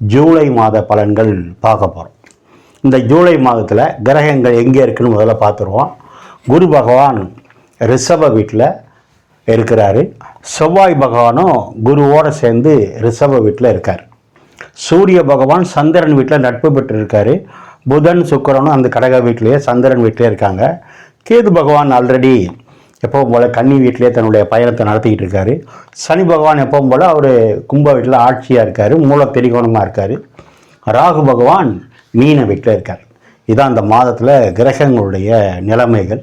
ஜூலை மாத பலன்கள் பார்க்க போகிறோம் இந்த ஜூலை மாதத்தில் கிரகங்கள் எங்கே இருக்குன்னு முதல்ல பார்த்துருவோம். குரு பகவான் ரிஷப வீட்டில் இருக்கிறாரு. செவ்வாய் பகவானும் குருவோடு சேர்ந்து ரிஷப வீட்டில் இருக்கார். சூரிய பகவான் சந்திரன் வீட்டில் நட்பு பெற்று இருக்காரு புதன் சுக்கிரனும் அந்த கடக வீட்டிலேயே சந்திரன் வீட்டிலே இருக்காங்க. கேது பகவான் ஆல்ரெடி எப்பவும் போல் கன்னி வீட்டிலே தன்னுடைய பயணத்தை நடத்திக்கிட்டு இருக்காரு. சனி பகவான் எப்பவும் போல் அவர் கும்ப வீட்டில் ஆட்சியாக இருக்கார் மூல திரிகோணமாக இருக்கார். ராகு பகவான் மீன வீட்டில் இருக்கார். இதான் அந்த மாதத்தில் கிரகங்களுடைய நிலைமைகள்.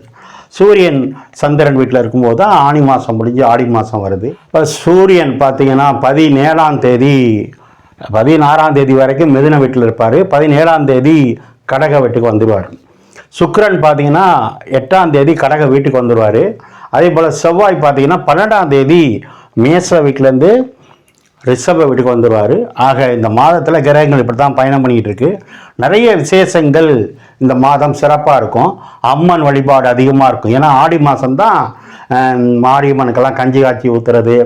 சூரியன் சந்திரன் வீட்டில் இருக்கும்போது தான் ஆனி மாதம் முடிஞ்சு ஆடி மாதம் வருது. இப்போ சூரியன் பார்த்தீங்கன்னா பதினேழாம் தேதி பதினாறாம் தேதி வரைக்கும் மிதுன வீட்டில் இருப்பார். பதினேழாம் தேதி கடக வீட்டுக்கு வந்துடுவார் சுக்கரன் பார்த்தீங்கன்னா எட்டாம் தேதி கடக வீட்டுக்கு வந்துடுவார் அதே போல் செவ்வாய் பார்த்தீங்கன்னா பன்னெண்டாம் தேதி மேச வீட்டிலேருந்து ரிஷப வீட்டுக்கு வந்துடுவார் ஆக இந்த மாதத்தில் கிரகங்கள் இப்படி தான் பயணம் பண்ணிக்கிட்டு இருக்கு நிறைய விசேஷங்கள் இந்த மாதம் சிறப்பாக இருக்கும். அம்மன் வழிபாடு அதிகமாக இருக்கும். ஏன்னா ஆடி மாதம்தான் மாரியம்மனுக்கெல்லாம் கஞ்சி காய்ச்சி ஊற்றுறது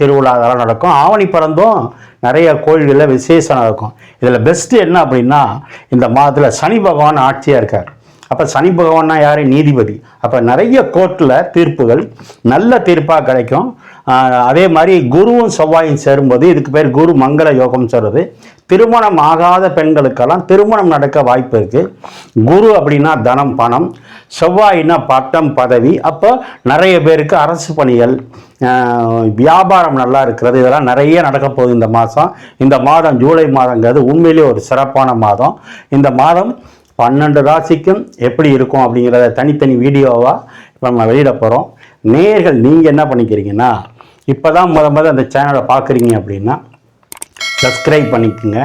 திருவிழா அதெல்லாம் நடக்கும். ஆவணி பிறந்தும் நிறைய கோயில்களில் விசேஷம் நடக்கும். இதில் பெஸ்ட்டு என்ன அப்படின்னா இந்த மாதத்தில் சனி பகவான் ஆட்சியாக இருக்கார். அப்போ சனி பகவான்னா யார்? நீதிபதி. அப்போ நிறைய கோர்ட்டில் தீர்ப்புகள் நல்ல தீர்ப்பாக கிடைக்கும். அதே மாதிரி குருவும் செவ்வாயும் சேரும்போது இதுக்கு பேர் குரு மங்கள யோகம் சொல்கிறது திருமணம் ஆகாத பெண்களுக்கெல்லாம் திருமணம் நடக்க வாய்ப்பு இருக்குது குரு அப்படின்னா தனம் பணம். செவ்வாயின்னா பட்டம் பதவி. அப்போ நிறைய பேருக்கு அரசு பணிகள் வியாபாரம் நல்லா இருக்கிறது. இதெல்லாம் நிறைய நடக்க போகுது இந்த மாதம் இந்த மாதம் ஜூலை மாதங்கிறது உண்மையிலேயே ஒரு சிறப்பான மாதம். இந்த மாதம் பன்னெண்டு ராசிக்கும் எப்படி இருக்கும் அப்படிங்கிறத தனித்தனி வீடியோவாக இப்போ நம்ம வெளியிட போகிறோம் நேர்கள் நீங்கள் என்ன பண்ணிக்கிறீங்கன்னா இப்போ தான் முத முத அந்த சேனலை பார்க்குறீங்க அப்படின்னா சப்ஸ்கிரைப் பண்ணிக்கோங்க.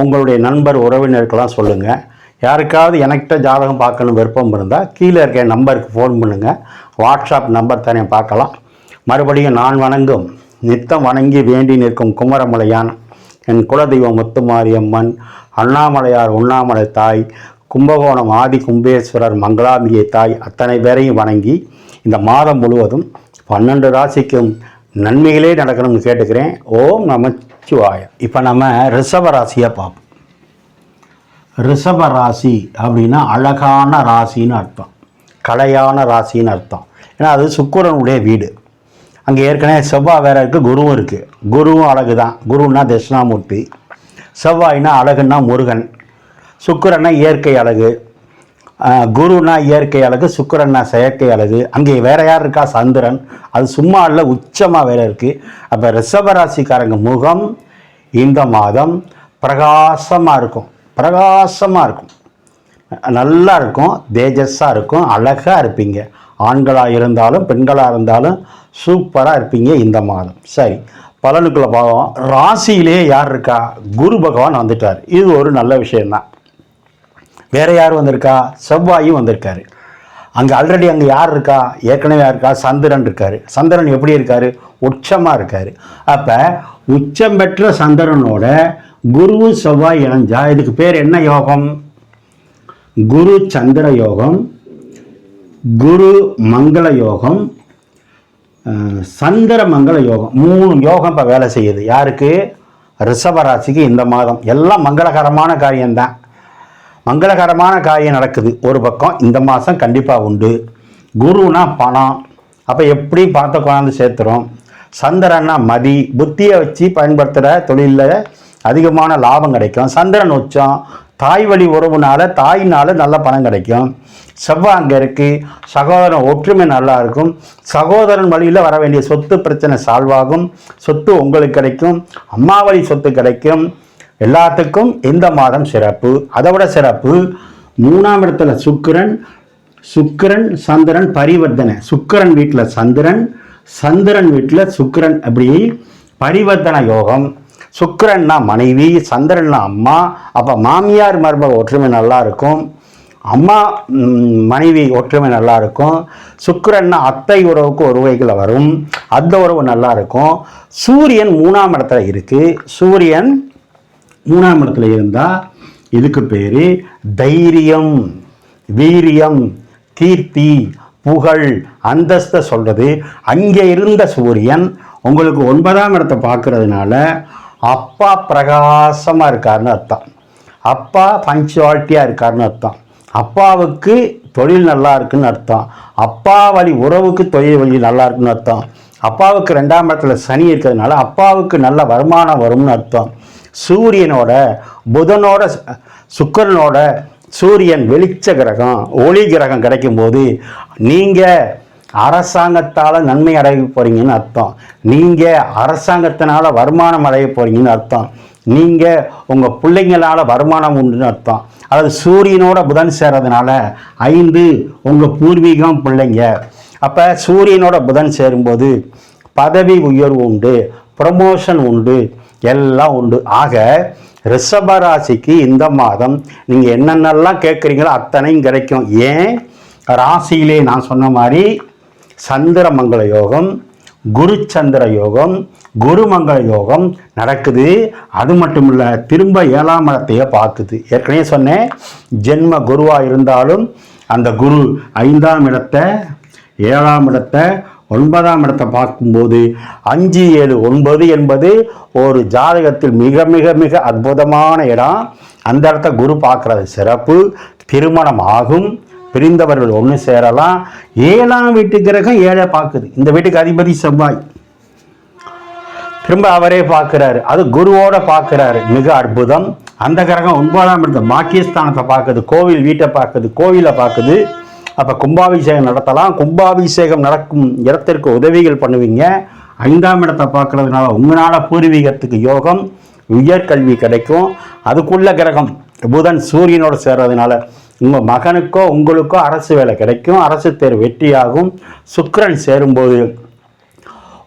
உங்களுடைய நண்பர் உறவினருக்கெல்லாம் சொல்லுங்கள் யாருக்காவது எனக்கிட்ட ஜாதகம் பார்க்கணும் விருப்பம் இருந்தால் கீழே இருக்க நம்பருக்கு ஃபோன் பண்ணுங்கள் வாட்ஸ்அப் நம்பர் தானே பார்க்கலாம். மறுபடியும் நான் வணங்கும். நித்தம் வணங்கி வேண்டி நிற்கும் குமரமலையான். என் குலதெய்வம் முத்துமாரியம்மன். அண்ணாமலையார் உண்ணாமலை தாய் கும்பகோணம் ஆதி கும்பேஸ்வரர் மங்களாம்பிகை தாய் அத்தனை பேரையும் வணங்கி இந்த மாதம் முழுவதும் பன்னெண்டு ராசிக்கும் நன்மைகளே நடக்கணும்னு கேட்டுக்கிறேன். ஓம் நமச்சிவாய. இப்போ நம்ம ரிஷப ராசியை பார்ப்போம். ரிஷப ராசி அப்படின்னா அழகான ராசின்னு அர்த்தம். கலையான ராசின்னு அர்த்தம். ஏன்னா அது சுக்கிரனுடைய வீடு. அங்கே ஏற்கனவே செவ்வாய் வேற இருக்குது குருவும் இருக்குது குருவும் அழகு தான் குருன்னா தட்சிணாமூர்த்தி. செவ்வாய்னா அழகுன்னா முருகன் சுக்கரன்னா இயற்கை அழகு குருனா இயற்கை அழகு சுக்கரன்னா செயற்கை அழகு. அங்கே வேறு யார் இருக்கா? சந்திரன். அது சும்மா இல்லை உச்சமாக வேறு இருக்குது அப்போ ரிஷபராசிக்காரங்க முகம் இந்த மாதம் பிரகாசமாக இருக்கும். பிரகாசமாக இருக்கும். நல்லா இருக்கும் தேஜஸாக இருக்கும் அழகாக இருப்பீங்க. ஆண்களாக இருந்தாலும் பெண்களாக இருந்தாலும் சூப்பராக இருப்பீங்க இந்த மாதம். சரி. பலனுக்குள்ள பாவம். ராசியிலே யார் இருக்கா? குரு பகவான் வந்துட்டார். இது ஒரு நல்ல விஷயம்தான். வேற யார் வந்திருக்கா? செவ்வாயும் வந்திருக்காரு. அங்கே ஆல்ரெடி அங்கே யார் இருக்கா? ஏற்கனவே யார் இருக்கா? சந்திரன் இருக்கார். சந்திரன் எப்படி இருக்கார்? உச்சமாக இருக்கார். அப்போ உச்சம் பெற்ற சந்திரனோட குரு செவ்வாய் இணைஞ்சா இதுக்கு பேர் என்ன யோகம்? குரு சந்திர யோகம் குரு மங்கள யோகம் அஹ், சந்திர மங்கள யோகம். மூணு யோகம் இப்போ வேலை செய்யுது. யாருக்கு? ரிஷபராசிக்கு இந்த மாதம். எல்லாம் மங்களகரமான காரியம்தான். மங்களகரமான காரியம் நடக்குது. ஒரு பக்கம் இந்த மாதம் கண்டிப்பாக உண்டு. குருனா பணம். அப்போ எப்படி பணத்தை கொண்டாந்து சேர்த்துறோம்? சந்திரன்னா மதி. புத்தியை வச்சு பயன்படுத்துகிற தொழிலில் அதிகமான லாபம் கிடைக்கும். சந்திரன் உச்சம். தாய் வழி உறவுனால தாயினால் நல்ல பணம் கிடைக்கும். செவ்வாய் அங்கே இருக்குது சகோதரன் ஒற்றுமை நல்லா இருக்கும். சகோதரன் வழியில் வர வேண்டிய சொத்து பிரச்சனை சால்வ் ஆகும். சொத்து உங்களுக்கு கிடைக்கும். அம்மா வழி சொத்து கிடைக்கும். எல்லாத்துக்கும் இந்த மாதம் சிறப்பு. அதை விட சிறப்பு மூணாம் இடத்துல சுக்கிரன் சுக்கிரன் சந்திரன் பரிவர்த்தனை. சுக்கிரன் வீட்டில் சந்திரன் சந்திரன் வீட்டில் சுக்கிரன் அப்படி பரிவர்த்தனை யோகம். சுக்கரன்னா மனைவி சந்திரன்னா அம்மா அப்போ மாமியார் மருமக ஒற்றுமை நல்லா இருக்கும். அம்மா மனைவி ஒற்றுமை நல்லா இருக்கும். சுக்கரன்னா அத்தை உறவுக்கு உறவைகளை வரும். அந்த உறவு நல்லா இருக்கும். சூரியன் மூணாம் இடத்துல இருக்குது சூரியன் மூணாம் இடத்துல இருந்தால் இதுக்கு பேர் தைரியம் வீரியம் கீர்த்தி புகழ் அந்தஸ்தை சொல்கிறது அங்கே இருந்த சூரியன் உங்களுக்கு ஒன்பதாம் இடத்தை பார்க்கறதுனால அப்பா பிரகாசமாக இருக்காருன்னு அர்த்தம். அப்பா பஞ்சுவாலிட்டியாக இருக்காருன்னு அர்த்தம். அப்பாவுக்கு தொழில் நல்லா இருக்குன்னு அர்த்தம். அப்பா வழி உறவுக்கு தொழில் வழி நல்லா இருக்குன்னு அர்த்தம். அப்பாவுக்கு ரெண்டாம் இடத்துல சனி இருக்கிறதுனால அப்பாவுக்கு நல்ல வருமானம் வரும்னு அர்த்தம். சூரியனோட புதனோட ச- சுக்கிரனோட சூரியன் வெளிச்ச கிரகம் ஒளி கிரகம் கிடைக்கும்போது நீங்கள் அரசாங்கத்தால் நன்மை அடைய போகிறீங்கன்னு அர்த்தம். நீங்கள் அரசாங்கத்தினால் வருமானம் அடைய போகிறீங்கன்னு அர்த்தம். நீங்கள் உங்கள் பிள்ளைங்களால வருமானம் உண்டுன்னு அர்த்தம். அதாவது சூரியனோட புதன் சேர்றதுனால ஐந்து உங்கள் பூர்வீகம் பிள்ளைங்க. அப்போ சூரியனோட புதன் சேரும்போது பதவி உயர்வு உண்டு ப்ரமோஷன் உண்டு எல்லாம் உண்டு. ஆக ரிஷப ராசிக்கு இந்த மாதம் நீங்கள் என்னென்னலாம் கேட்குறீங்களோ அத்தனையும் கிடைக்கும். ஏன்? ராசியிலே நான் சொன்ன மாதிரி சந்திரமங்கல யோகம் குரு சந்திர யோகம் குருமங்கள யோகம் நடக்குது. அது மட்டும் இல்லை திரும்ப ஏழாம் இடத்தையே பார்க்குது. ஏற்கனவே சொன்னேன் ஜென்ம குருவாக இருந்தாலும் அந்த குரு ஐந்தாம் இடத்தை ஏழாம் இடத்தை ஒன்பதாம் இடத்தை பார்க்கும்போது அஞ்சு ஏழு ஒன்பது என்பது ஒரு ஜாதகத்தில் மிக மிக மிக அற்புதமான இடம். அந்த இடத்த குரு பார்க்குறது சிறப்பு. திருமணம் ஆகும். பிரிந்தவர்கள் ஒன்று சேரலாம். ஏழாம் வீட்டு கிரகம் ஏழை பார்க்குது. இந்த வீட்டுக்கு அதிபதி செவ்வாய். திரும்ப அவரே பார்க்குறாரு. அது குருவோட பார்க்குறாரு. மிக அற்புதம். அந்த கிரகம் ஒன்பதாம் இடத்த பாக்கியஸ்தானத்தை பார்க்குது. கோவில் வீட்டை பார்க்குது. கோவிலை பார்க்குது. அப்போ கும்பாபிஷேகம் நடத்தலாம். கும்பாபிஷேகம் நடக்கும் இடத்திற்கு உதவிகள் பண்ணுவீங்க. ஐந்தாம் இடத்தை பார்க்குறதுனால உங்களால் பூர்வீகத்துக்கு யோகம் உயர்கல்வி கிடைக்கும். அதுக்குள்ள கிரகம் புதன் சூரியனோட சேர்றதுனால உங்கள் மகனுக்கோ உங்களுக்கோ அரசு வேலை கிடைக்கும். அரசு தேர்வு வெற்றியாகும். சுக்கரன் சேரும்போது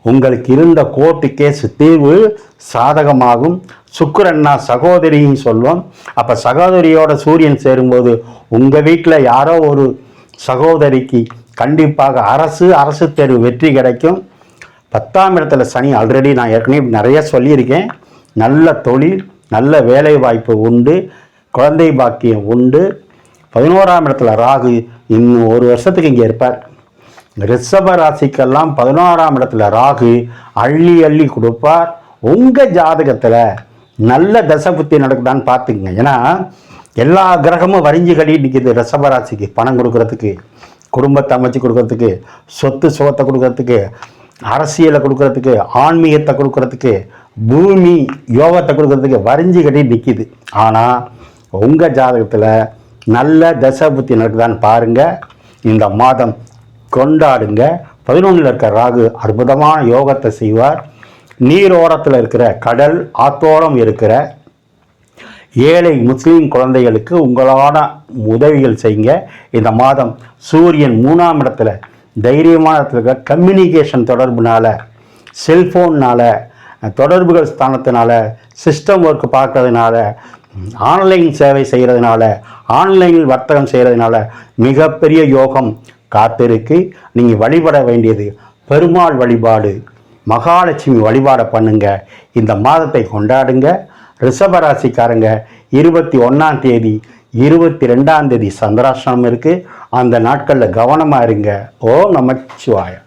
உங்களுக்கு இருந்த கோர்ட்டு கேஸ் தீர்வு சாதகமாகும். சுக்கரன்னா சகோதரின்னு சொல்லுவோம். அப்போ சகோதரியோட சூரியன் சேரும்போது உங்கள் வீட்டில் யாரோ ஒரு சகோதரிக்கு கண்டிப்பாக அரசு அரசு தேர்வு வெற்றி கிடைக்கும். பத்தாம் இடத்துல சனி ஆல்ரெடி நான் ஏற்கனவே நிறைய சொல்லியிருக்கேன். நல்ல தொழில் நல்ல வேலை வாய்ப்பு உண்டு. குழந்தை பாக்கியம் உண்டு. பதினோராம் இடத்துல ராகு இன்னும் ஒரு வருஷத்துக்கு இங்கே இருப்பார். ரிஷப ராசிக்கெல்லாம் பதினோராம் இடத்துல ராகு அள்ளி அள்ளி கொடுப்பார். உங்கள் ஜாதகத்தில் நல்ல தசை புத்தி நடக்குதான்னு பார்த்துக்குங்க. ஏன்னா எல்லா கிரகமும் வரிஞ்சு கட்டி நிற்கிது ரிஷப ராசிக்கு பணம் கொடுக்கறதுக்கு குடும்பத்தை அமைச்சு கொடுக்கறதுக்கு சொத்து சுகத்தை கொடுக்கறதுக்கு அரசியலை கொடுக்கறதுக்கு ஆன்மீகத்தை கொடுக்கறதுக்கு பூமி யோகத்தை கொடுக்கறதுக்கு வரிஞ்சு கட்டி நிற்கிது ஆனால் உங்கள் ஜாதகத்தில் நல்ல தசபுத்தி நடக்குதான்னு பாருங்கள் இந்த மாதம் கொண்டாடுங்க. பதினொன்றில் இருக்கிற ராகு அற்புதமான யோகத்தை செய்வார். நீரோரத்தில் இருக்கிற கடல் ஆத்தோரம் இருக்கிற ஏழை முஸ்லீம் குழந்தைகளுக்கு உங்களான உதவிகள் செய்யுங்க. இந்த மாதம் சூரியன் மூணாம் இடத்துல தைரியமான இடத்துல கம்யூனிகேஷன் தொடர்புனால செல்ஃபோன்னால் தொடர்புகள் ஸ்தானத்தினால சிஸ்டம் ஒர்க் பார்க்கறதுனால ஆன்லைன் சேவை செய்கிறதுனால ஆன்லைனில் வர்த்தகம் செய்கிறதுனால மிகப்பெரிய யோகம் காத்திருக்கு. நீங்கள் வழிபட வேண்டியது பெருமாள் வழிபாடு மகாலட்சுமி வழிபாடை பண்ணுங்க. இந்த மாதத்தை கொண்டாடுங்க. ரிஷபராசிக்காரங்க இருபத்தி ஒன்றாம் தேதி இருபத்தி ரெண்டாம் தேதி சந்திராஷ்டிரமம் இருக்குது அந்த நாட்களில் கவனமாக இருங்க. ஓ நமச்சிவாயம்.